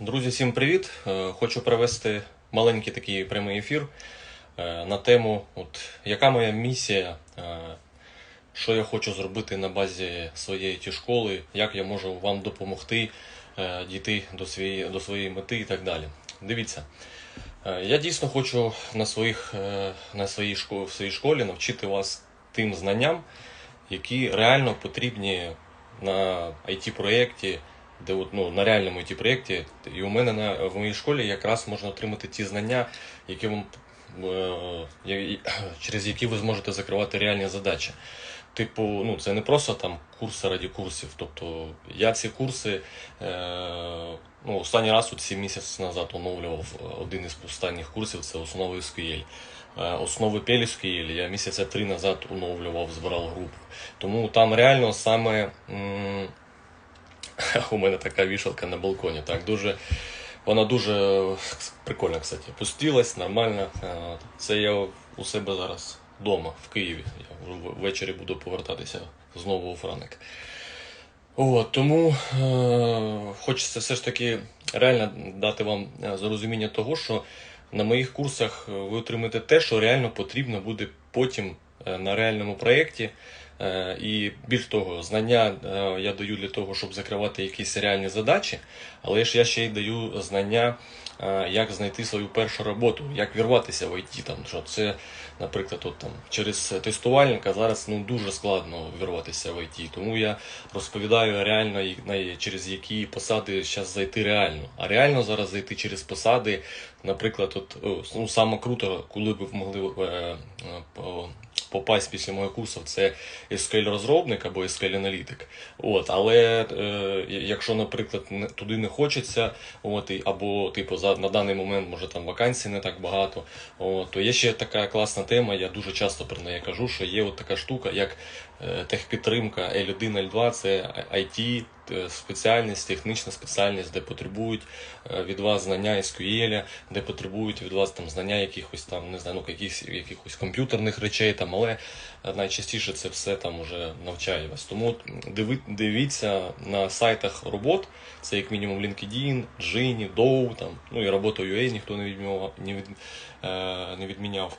Друзі, всім привіт! Е, Хочу провести маленький такий прямий ефір е, на тему, от, яка моя місія, е, що я хочу зробити на базі своєї ті школи, як я можу вам допомогти дійти до своєї, до своєї мети і так далі. Дивіться, я дійсно хочу на, своїх, на своїй, школі, в своїй школі навчити вас тим знанням, які реально потрібні на IT-проєкті, де от, ну, на реальному it проєкті, і у мене на, в моїй школі якраз можна отримати ті знання, які вам, е, через які ви зможете закривати реальні задачі. Типу, ну це не просто там курси раді курсів. Тобто я ці курси е, ну, останній раз от 7 місяців назад оновлював один із останніх курсів це основи SQL. Е, Основи PLSQL я місяця три назад оновлював, збирав групу. Тому там реально саме. м, у мене така вішалка на балконі. Так, дуже, вона дуже прикольна, кстати. Пустилась, нормально. Е, Це я у себе зараз вдома, в Києві. Я ввечері буду повертатися знову у Франик. От, тому е, хочеться все ж таки реально дати вам е, зрозуміння того, що на моїх курсах е, ви отримаєте те, що реально потрібно буде потім е, на реальному проєкті. Е, І більш того, знання е, я даю для того, щоб закривати якісь реальні задачі, але ж я ще й даю знання, е, як знайти свою першу роботу, як вірватися в ІТ. Там, що це, наприклад, от, там, через тестувальника зараз ну, дуже складно вірватися в ІТ. Тому я розповідаю реально, через які посади зараз зайти реально. А реально зараз зайти через посади, наприклад, от, ну, саме круто, коли б могли е, е, попасть після мого курсу, це SQL розробник або SQL аналітик. От, але е, якщо, наприклад, туди не хочеться, от, або типу за на даний момент може там вакансій не так багато, от, то є ще така класна тема. Я дуже часто про неї кажу, що є от така штука, як е, техпідтримка L1, L2, це IT, е, спеціальність, технічна спеціальність, де потребують е, від вас знання SQL, де потребують від вас там знання якихось там, не знаю, ну, якихось, якихось комп'ютерних речей, там, але е, найчастіше це все там уже навчає вас. Тому от диви, дивіться на сайтах робот, це як мінімум LinkedIn, Gini, Dow, там, ну і робота UA ніхто не відміняв, не, від, е, не відміняв.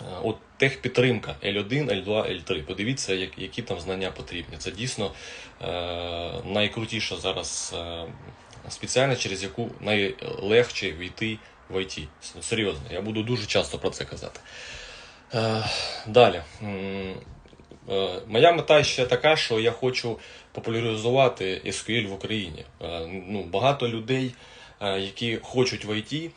Е, От техпідтримка L1, L2, L3. Подивіться, які там знання потрібні. Це дійсно е, найкрутіша зараз е, спеціальність, через яку найлегше війти в IT. Серйозно, я буду дуже часто про це казати. Далі. Моя мета ще така, що я хочу популяризувати SQL в Україні. Ну, багато людей, які хочуть в е,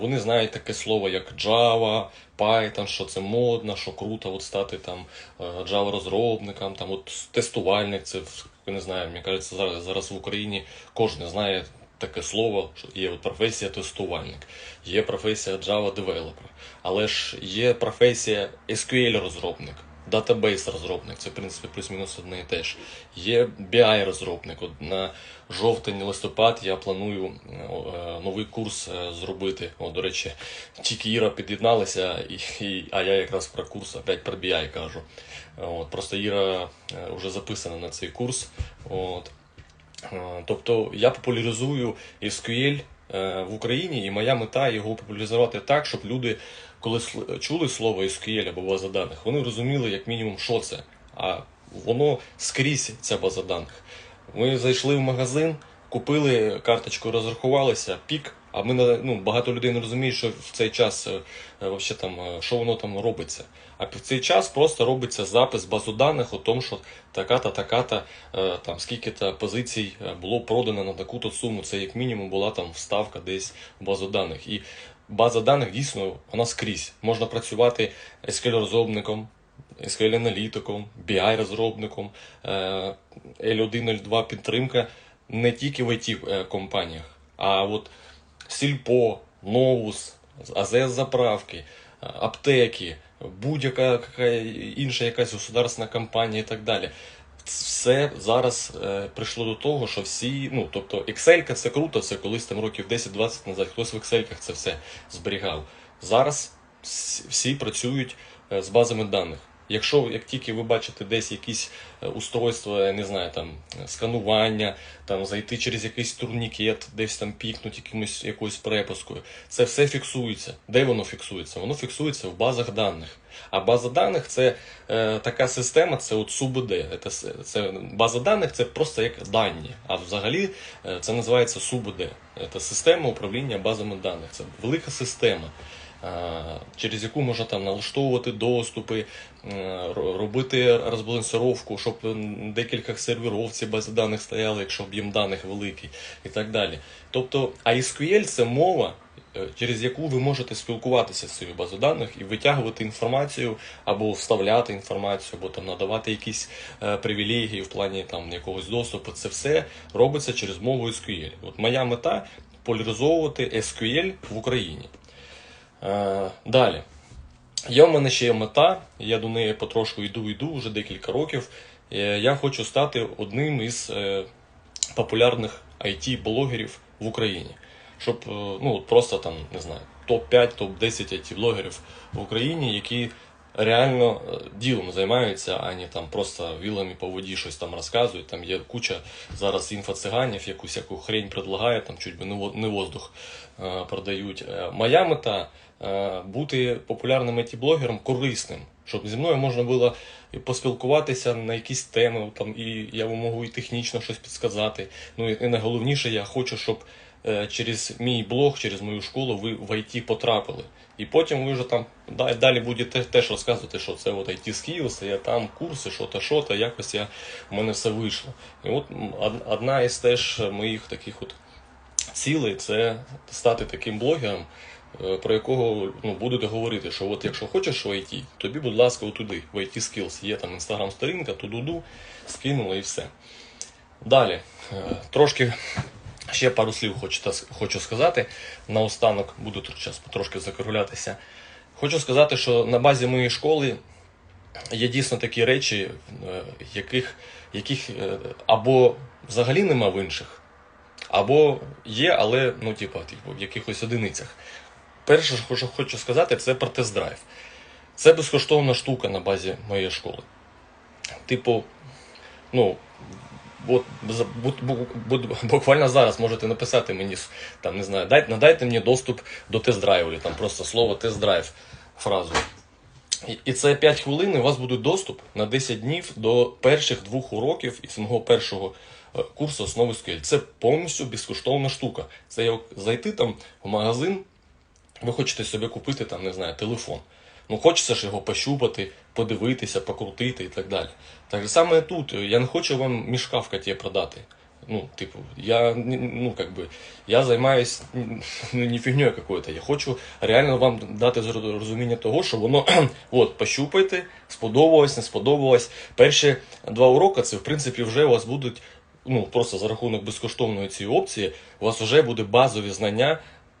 вони знають таке слово, як Java, Python, що це модно, що круто от стати там е, Java розробником, там от тестувальник. Це не знаю, мені кажеться, зараз, зараз в Україні кожен знає таке слово, що є от професія тестувальник, є професія Java девелопер, але ж є професія SQL розробник. Датабейс розробник, це в принципі плюс-мінус одне і те ж. Є BI розробник. От на жовтень-листопад я планую е, е, новий курс е, зробити. О, до речі, тільки Іра під'єдналася, і, і, а я якраз про курс опять про BI кажу. От, просто Іра вже записана на цей курс. От. Тобто я популяризую SQL в Україні, і моя мета його популяризувати так, щоб люди, коли чули слово SQL або база даних, вони розуміли як мінімум, що це. А воно скрізь ця база даних. Ми зайшли в магазин, купили карточку, розрахувалися, пік. А ми ну, багато людей не розуміють, що в цей час е, е, вообще там, е, що воно там робиться. А в цей час просто робиться запис базу даних о тому, що така-та, така-та, там скільки-то позицій було продано на таку-то суму. Це як мінімум була там вставка десь в базу даних. І база даних дійсно вона скрізь. Можна працювати SQL-розробником, SQL-аналітиком, BI-розробником, е, L1, L2 підтримка не тільки в it компаніях, а от Сільпо, Новус, АЗС заправки, аптеки, будь-яка яка інша якась государственна компанія і так далі. Все зараз е, прийшло до того, що всі, ну тобто Excel це круто, це колись там років 10-20 назад, хтось в Excel це все зберігав. Зараз всі- всі працюють е, з базами даних. Якщо як тільки ви бачите десь якісь е, устройства, я не знаю, там сканування, там зайти через якийсь турнікет, десь там пікнуть якимось якоюсь препускою, це все фіксується. Де воно фіксується? Воно фіксується в базах даних. А база даних це е, така система, це от СУБД. Це, це база даних це просто як дані. А взагалі е, це називається СУБД. Це система управління базами даних. Це велика система. Е, Через яку можна там налаштовувати доступи, е, робити розбалансировку, щоб декілька серверів ці бази даних стояли, якщо об'єм даних великий, і так далі. Тобто, а SQL це мова, е, через яку ви можете спілкуватися з цією базою даних і витягувати інформацію або вставляти інформацію, або там надавати якісь привілегії в плані там якогось доступу. Це все робиться через мову SQL. От моя мета поляризовувати SQL в Україні. Е, далі. Є в мене ще є мета, я до неї потрошку йду, йду вже декілька років. Е, Я хочу стати одним із е, популярних IT-блогерів в Україні. Щоб ну, просто там, не знаю, топ-5, топ-10 IT-блогерів в Україні, які реально ділом займаються, а не там просто вілами по воді щось там розказують. Там є куча зараз інфоциганів, якусь яку хрень предлагає, там чуть би не воздух продають. Моя мета бути популярним IT-блогером корисним, щоб зі мною можна було поспілкуватися на якісь теми, там, і я можу і технічно щось підсказати. Ну і найголовніше, я хочу, щоб е, через мій блог, через мою школу ви в IT потрапили. І потім ви вже там да- далі будете теж розказувати, що це от IT skills, я там курси, що то, що то, якось я, в мене все вийшло. І от одна із теж моїх таких от цілей це стати таким блогером, е, про якого ну, будете говорити, що от якщо хочеш в IT, тобі, будь ласка, отуди, в IT Skills. Є там інстаграм-сторінка, туду-ду, скинули і все. Далі, е, трошки ще пару слів хочу, сказати. Наостанок буду зараз трошки закруглятися. Хочу сказати, що на базі моєї школи є дійсно такі речі, е, яких, яких е, або взагалі нема в інших, або є, але ну, типу, типу, в якихось одиницях. Перше, що хочу- сказати, це про тест-драйв. Це безкоштовна штука на базі моєї школи. Типу, ну, от, бу- бу- бу- буквально зараз можете написати мені, там, не знаю, дай, надайте мені доступ до тест-драйву, там просто слово тест-драйв, фразу. І- І це 5 хвилин, і у вас буде доступ на 10 днів до перших двох уроків із мого першого е, курсу основи SQL. Це повністю безкоштовна штука. Це як зайти там в магазин, ви хочете собі купити там, не знаю, телефон. Ну, хочеться ж його пощупати, подивитися, покрутити і так далі. Так же саме тут. Я не хочу вам мішка в коті продати. Ну, типу, я, ну, как би, я займаюсь ну, не фігньою какою-то. Я хочу реально вам дати розуміння того, що воно, от, пощупайте, сподобалось, не сподобалось. Перші два уроки, це, в принципі, вже у вас будуть, ну, просто за рахунок безкоштовної цієї опції, у вас вже буде базові знання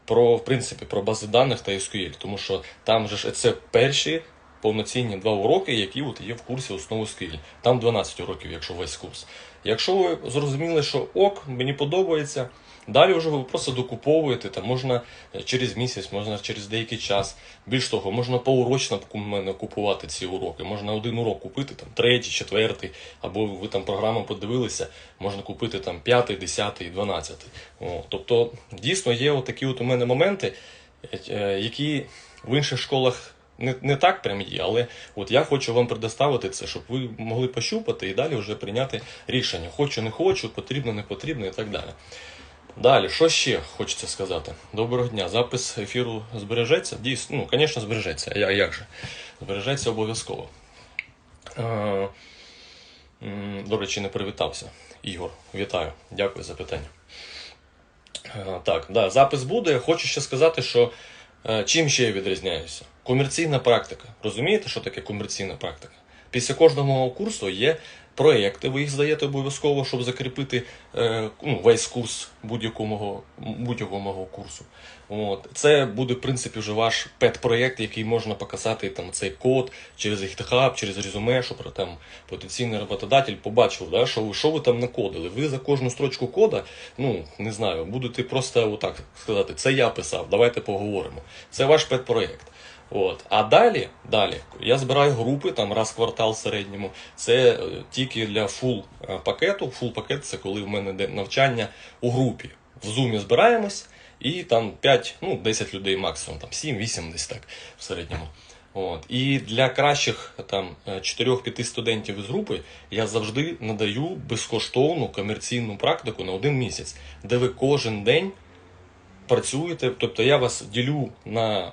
про, в принципі, про бази даних та SQL, тому що там же ж це перші повноцінні два уроки, які от є в курсі основи SQL. Там 12 уроків, якщо весь курс. Якщо ви зрозуміли, що ок, мені подобається, далі вже ви просто докуповуєте, там можна е, через місяць, можна через деякий час. Більш того, можна поурочно мене купувати ці уроки. Можна один урок купити, там третій, четвертий, або ви там програму подивилися, можна купити там п'ятий, десятий, дванадцятий. Тобто, дійсно є отакі от у мене моменти, е, які в інших школах не, не так прям є, але от я хочу вам предоставити це, щоб ви могли пощупати і далі вже прийняти рішення. Хочу, не хочу, потрібно, не потрібно і так далі. Далі, що ще хочеться сказати? Доброго дня. Запис ефіру збережеться? Дійсно, ну, звісно, збережеться. А як же? Збережеться обов'язково. До речі, не привітався. Ігор, вітаю. Дякую за питання. Так, да, запис буде. Хочу ще сказати, що е, чим ще я відрізняюся? Комерційна практика. Розумієте, що таке комерційна практика? Після кожного курсу є проєкти, ви їх здаєте обов'язково, щоб закріпити е, ну, весь курс будь-якого будь-якого мого курсу. От. Це буде, в принципі, вже ваш пет-проєкт, який можна показати там, цей код через GitHub, через резюме, щоб там потенційний роботодатель побачив, да, що, ви, що ви там накодили. Ви за кожну строчку кода, ну, не знаю, будете просто отак сказати, це я писав, давайте поговоримо. Це ваш пет-проєкт. От. А далі, далі, я збираю групи там раз в квартал в середньому. Це е, тільки для фул е, пакету. Фул пакет це коли в мене йде навчання у групі. В зумі збираємось, і там 5, ну 10 людей максимум, там 7-8 десь так в середньому. От. І для кращих там 4-5 студентів із групи я завжди надаю безкоштовну комерційну практику на один місяць, де ви кожен день працюєте. Тобто я вас ділю на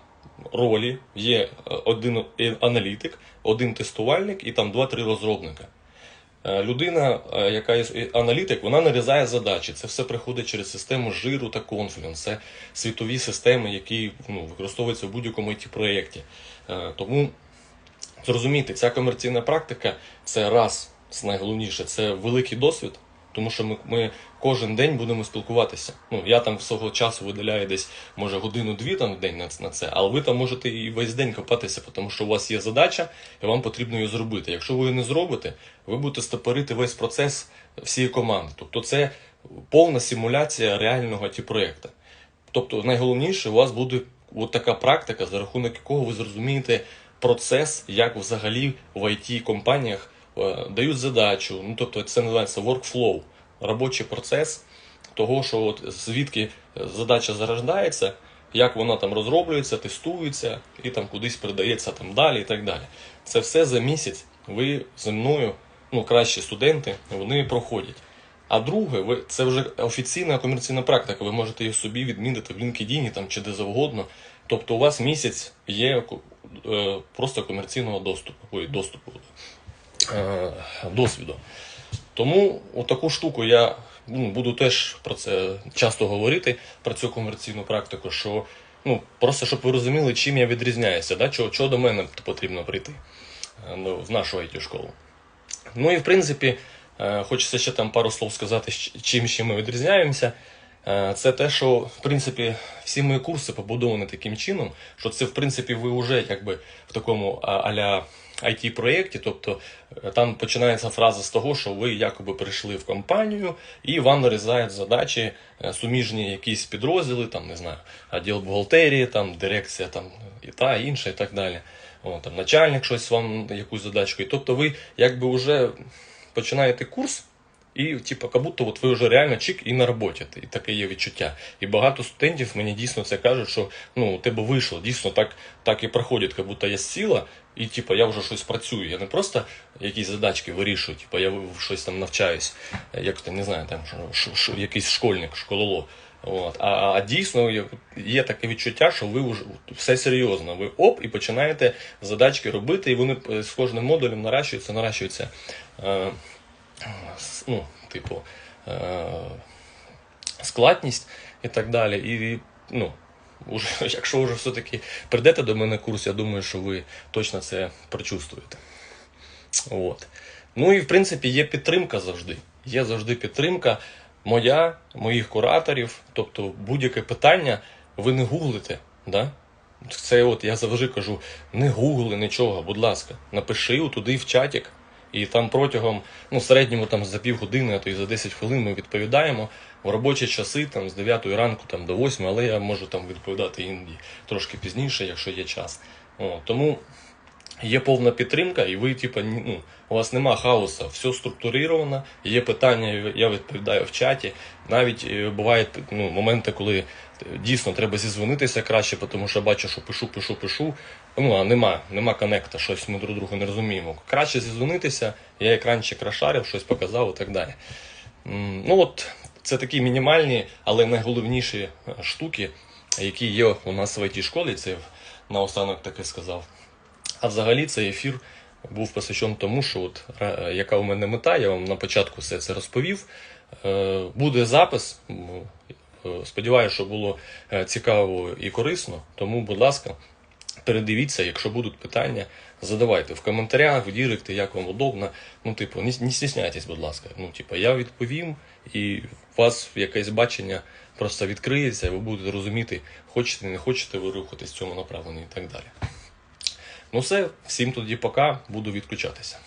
ролі. Є е, один аналітик, один тестувальник і там 2-3 розробника. Е, Людина, е, яка є аналітик, вона нарізає задачі. Це все приходить через систему жиру та Confluence. Це світові системи, які ну, використовуються в будь-якому it проєкті. Тому зрозумійте, ця комерційна практика це раз найголовніше, це великий досвід, тому що ми, ми кожен день будемо спілкуватися. Ну, я там свого часу виділяю десь, може, годину-дві там в день на, на це, але ви там можете і весь день копатися, тому що у вас є задача, і вам потрібно її зробити. Якщо ви її не зробите, ви будете стопорити весь процес всієї команди. Тобто це повна симуляція реального ті проєкту. Тобто найголовніше у вас буде от така практика, за рахунок якого ви зрозумієте процес, як взагалі в it компаніях дають задачу. Ну тобто це називається workflow, робочий процес того, що от звідки задача зарождається, як вона там розроблюється, тестується і там кудись передається там далі і так далі. Це все за місяць. Ви зі мною, ну кращі студенти, вони проходять. А друге, ви це вже офіційна комерційна практика. Ви можете її собі відмінити в LinkedIn там чи де завгодно. Тобто у вас місяць є е, просто комерційного доступу, ой, доступу е, досвіду. Тому таку штуку я ну, буду теж про це часто говорити, про цю комерційну практику, що ну, просто щоб ви розуміли, чим я відрізняюся, да? чого, чого до мене потрібно прийти е, ну, в нашу it школу Ну і в принципі, е, хочеться ще там пару слов сказати, чим ще ми відрізняємося. Е, Це те, що в принципі всі мої курси побудовані таким чином, що це в принципі ви вже якби в такому аля it проєкті тобто е, там починається фраза з того, що ви якоби прийшли в компанію і вам нарізають задачі е, суміжні якісь підрозділи, там не знаю, відділ бухгалтерії, там дирекція, там і та і інше, і так далі. О, там начальник щось вам якусь задачку. І тобто ви якби вже починаєте курс. І, типу, як будто от ви вже реально чик і на роботі. І таке є відчуття. І багато студентів мені дійсно це кажуть, що ну, у тебе вийшло. Дійсно, так, так і проходить, як будто я сіла, і типу, я вже щось працюю. Я не просто якісь задачки вирішую, типу, я щось там навчаюсь, як то не знаю, там ш, ш, якийсь школьник, школоло. От. А, а дійсно є, таке відчуття, що ви вже все серйозно. Ви оп, і починаєте задачки робити, і вони е, з кожним модулем наращуються, наращуються. Ну, типу, е, складність і так далі. І, ну, уже, якщо вже все-таки прийдете до мене курс, я думаю, що ви точно це прочувствуєте. От. Ну і в принципі є підтримка завжди. Є завжди підтримка моя, моїх кураторів. Тобто будь-яке питання ви не гуглите. Да? Це от я завжди кажу: не гугли нічого, будь ласка, напиши туди в чатик. І там протягом, ну, середньому там за півгодини, а то і за 10 хвилин ми відповідаємо в робочі часи там з 9 ранку там, до 8, але я можу там відповідати іноді трошки пізніше, якщо є час. О, тому є повна підтримка, і ви, типу, ну, у вас нема хаосу, все структурировано, є питання, я відповідаю в чаті. Навіть е, бувають ну, моменти, коли дійсно треба зізвонитися краще, тому що бачу, що пишу, пишу, пишу. Ну, а нема, нема коннекта, щось ми друг друга не розуміємо. Краще зізвонитися, я екранчик розшарив, щось показав і так далі. Ну от це такі мінімальні, але найголовніші е, штуки, які є у нас в it школі. Це наостанок таки сказав. А взагалі цей ефір був посвячений тому, що от, е, яка у мене мета, я вам на початку все це розповів. Е, Буде запис. е, Сподіваюся, що було цікаво і корисно. Тому, будь ласка, передивіться, якщо будуть питання, задавайте в коментарях, в діректи, як вам удобно. Ну, типу, не, не стісняйтесь, будь ласка. Ну, типу, я відповім, і у вас якесь бачення просто відкриється, і ви будете розуміти, хочете, не хочете ви рухатись в цьому направленні і так далі. Ну все, всім тоді пока, буду відключатися.